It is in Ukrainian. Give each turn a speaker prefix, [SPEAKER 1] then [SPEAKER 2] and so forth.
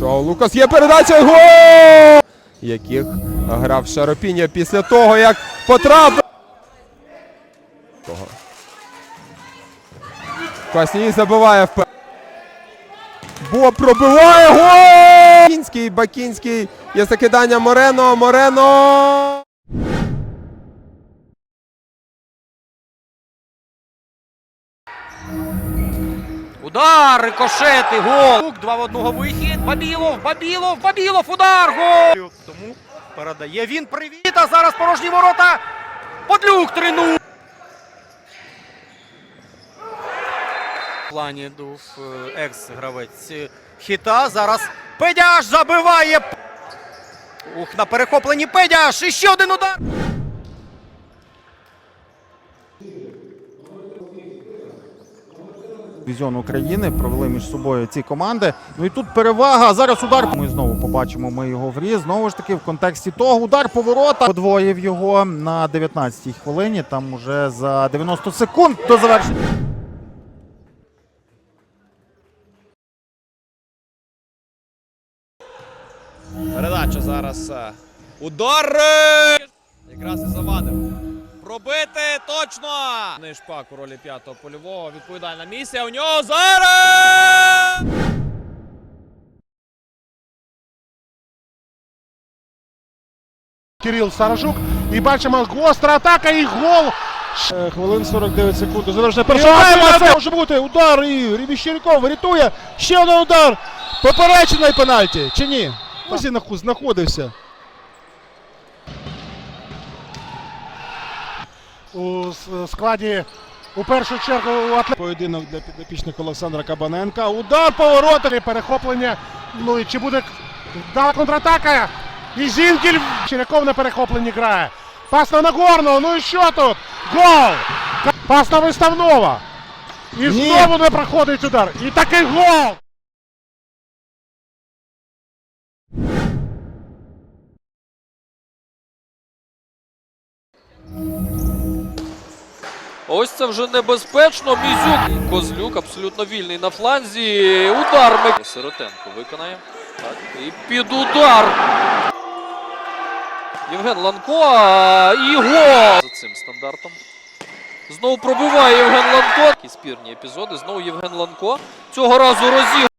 [SPEAKER 1] Лукас є передача. Гол! Яких грав Шаропіння після того, як потрапив. Квасній забиває вперед. Бо пробиває гол! Бакінський, Бакінський. Є закидання Морено. Морено.
[SPEAKER 2] Удар, рикошет і гол. Два в одного вихід. Бабілов, Бабілов, Бабілов, удар, гол. Тому передає він привіт, а зараз порожні ворота. Подлюк 3-0. В плані був е, екс-гравець е, хіта. Зараз Педяш забиває. Ух, на перехопленні Педяш. І ще один удар.
[SPEAKER 3] Дивізіон України провели між собою ці команди. Ну і тут перевага. Зараз удар. Ми знову побачимо. Ми його вріз. Знову ж таки, в контексті того удар поворота подвоїв його на 19-й хвилині. Там уже за 90 секунд до завершення.
[SPEAKER 4] Передача зараз. е, Удар! Якраз і завадив. Пробити точно! Нишпак у ролі п'ятого польового. Відповідальна місія. У нього зараз!
[SPEAKER 5] Кирил Саражук. І бачимо гостра атака і гол. Е, Хвилин 49 секунд. до Завершення першого. Це може бути удар і Рібіщиряков рятує. Ще один удар. Поперечений пенальті. Чи ні? Ось він знаходився. У складі у першу чергу у атлет... поєдинок для підопічних Олександра Кабаненка. Удар поворота, перехоплення. Ну і чи буде дала контратака? І Зінкель Черяков на перехопленні грає. Пас на Нагорного. Ну і що тут? Гол! Пас на виставного. І знову не проходить удар. І такий гол!
[SPEAKER 6] Ось це вже небезпечно. Мізюк. Козлюк абсолютно вільний на фланзі. Удар Мик... Сиротенко виконає. Так. І під удар. Євген Ланко. І гол! За цим стандартом. Знову пробиває Євген Ланко. Такі спірні епізоди. Знову Євген Ланко. Цього разу розіг.